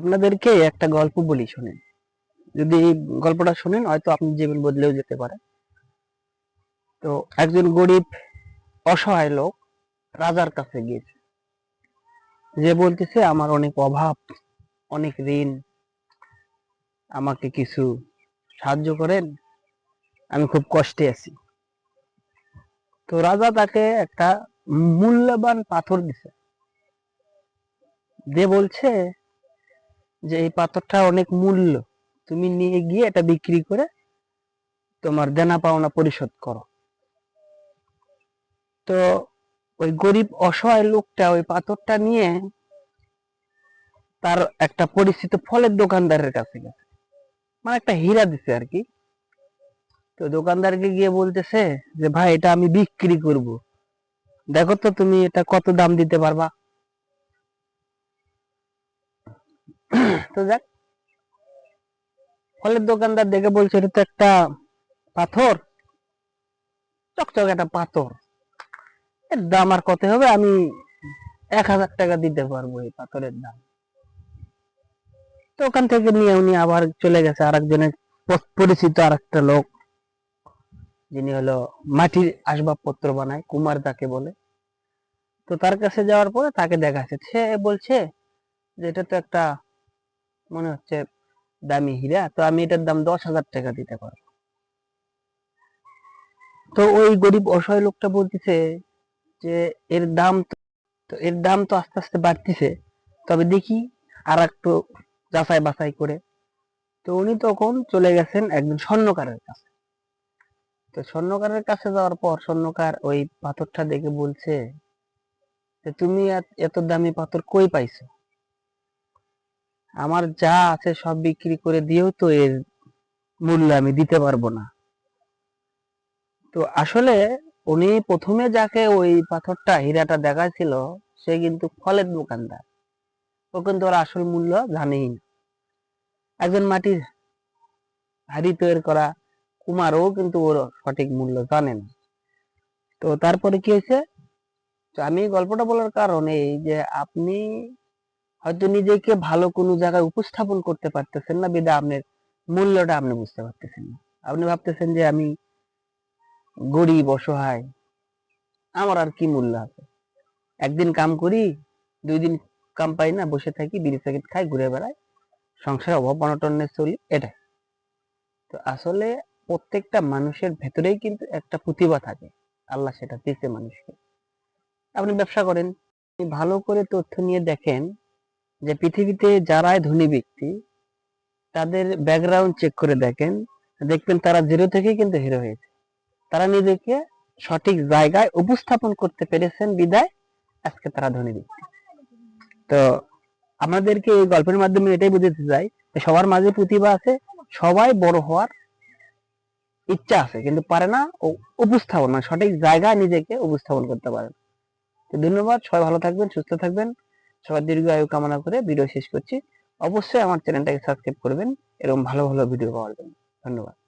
আপনাদেরকে একটা গল্প বলি, শুনেন। যদি গল্পটা শুনেন, হয়তো আপনি জীবন বদলেও যেতে পারে তো একজন গরিব, অসহায় লোক রাজার কাছে গিয়েছে। যে বলতেছে, আমার অনেক অভাব, অনেক ঋণ, আমাকে কিছু সাহায্য করেন, আমি খুব কষ্টে আছি। তো রাজা তাকে একটা মূল্যবান পাথর দিছে। যে বলছে যে এই পাথরটা অনেক মূল্য। তুমি নিয়ে গিয়ে এটা বিক্রি করে তোমার দেনা পাওনা পরিশোধ করো। তো ওই গরিব অসহায় লোকটা ওই পাথরটা নিয়ে তার একটা পরিচিত ফলের দোকানদারের কাছে গেছে। মানে একটা হীরা দিছে আর কি। তো দোকানদারকে গিয়ে বলতেছে যে, ভাই, এটা আমি বিক্রি করব। দেখো তো তুমি এটা কত দাম দিতে পারবা? তো যাক ফলের দোকানদার দেখে বলছে, এটা তো একটা পাথর, চকচক একটা পাথর। এর দাম আর কত হবে? আমি এক হাজার টাকা দিতে পারব এই পাথরের দাম। তো ওখান থেকে নিয়ে উনি আবার চলে গেছে আর একজনের পরিচিত আর একটা লোক, যিনি হলো মাটির আসবাবপত্র বানায়, কুমার তাকে বলে। তো তার কাছে যাওয়ার পরে তাকে দেখাচ্ছে। সে বলছে যে, এটা তো একটা মনে হচ্ছে দামি হীরা, তো আমি এটার দাম দশ হাজার টাকা দিতে পারব। তো ওই গরিব অসহায় লোকটা বলতেছে যে, এর দাম তো- এর দাম তো আস্তে আস্তে বাড়তিছে। তবে দেখি আর একটু যাচাই বাছাই করে। তো উনি তখন চলে গেছেন একজন স্বর্ণকারের কাছে। তো স্বর্ণকারের কাছে যাওয়ার পর স্বর্ণকার ওই পাথরটা দেখে বলছে যে, তুমি এত দামি পাথর কই পাইছো? আমার যা আছে সব বিক্রি করে দিয়েও তো এর মূল্য আমি দিতে পারব না। তো আসলে উনি প্রথমে যাকে ওই পাথরটা, হীরাটা দেখাইছিল, সে কিন্তু ফলের দোকানদার। ও কিন্তু ওর আসল মূল্য জানেই না। একজন মাটির হাড়ি তৈরি করা কুমারও কিন্তু ওর সঠিক মূল্য জানে না। তো তারপরে কি হয়েছে? আমি গল্পটা বলার কারণ এই যে আপনি হয়তো নিজেকে ভালো কোনো জায়গায় উপস্থাপন করতে পারতেছেন না বিদা আপনার মূল্যটা আপনি বুঝতে পারতেছেন না। আপনি ভাবতেছেন যে আমি গরিব, অসহায়, আমার আর কি মূল্য আছে? একদিন কাম করি, দুই দিন কাম পাই না, বসে থাকি, বিড়ি প্যাকেট খাই, ঘুরে বেড়াই, সংসার অভাব অনটনে চলি, এটাই। তো আসলে প্রত্যেকটা মানুষের ভেতরেই কিন্তু একটা প্রতিভা থাকে। আল্লাহ সেটা দিয়েছে মানুষকে। আপনি ব্যবসা করেন ভালো করে তথ্য নিয়ে দেখেন যে পৃথিবীতে যারাই ধনী ব্যক্তি, তাদের ব্যাকগ্রাউন্ড চেক করে দেখেন, দেখবেন তারা জিরো থেকেই কিন্তু হিরো হয়েছে। তারা নিজেকে সঠিক জায়গায় উপস্থাপন করতে পেরেছেন, বিদায়। আজকে তারা ধনী ব্যক্তি। তো আমাদেরকে এই গল্পের মাধ্যমে এটাই বুঝতে চাই সবার মাঝে প্রতিভা আছে, সবাই বড় হওয়ার ইচ্ছা আছে, কিন্তু পারে না উপস্থাপন মানে সঠিক জায়গায় নিজেকে উপস্থাপন করতে পারে। ধন্যবাদ, সবাই ভালো থাকবেন, সুস্থ থাকবেন। সবার দীর্ঘ আয়ু কামনা করে ভিডিও শেষ করছি। অবশ্যই আমার চ্যানেলটাকে সাবস্ক্রাইব করবেন, এরকম ভালো ভালো ভিডিও পাওয়ার জন্য। ধন্যবাদ।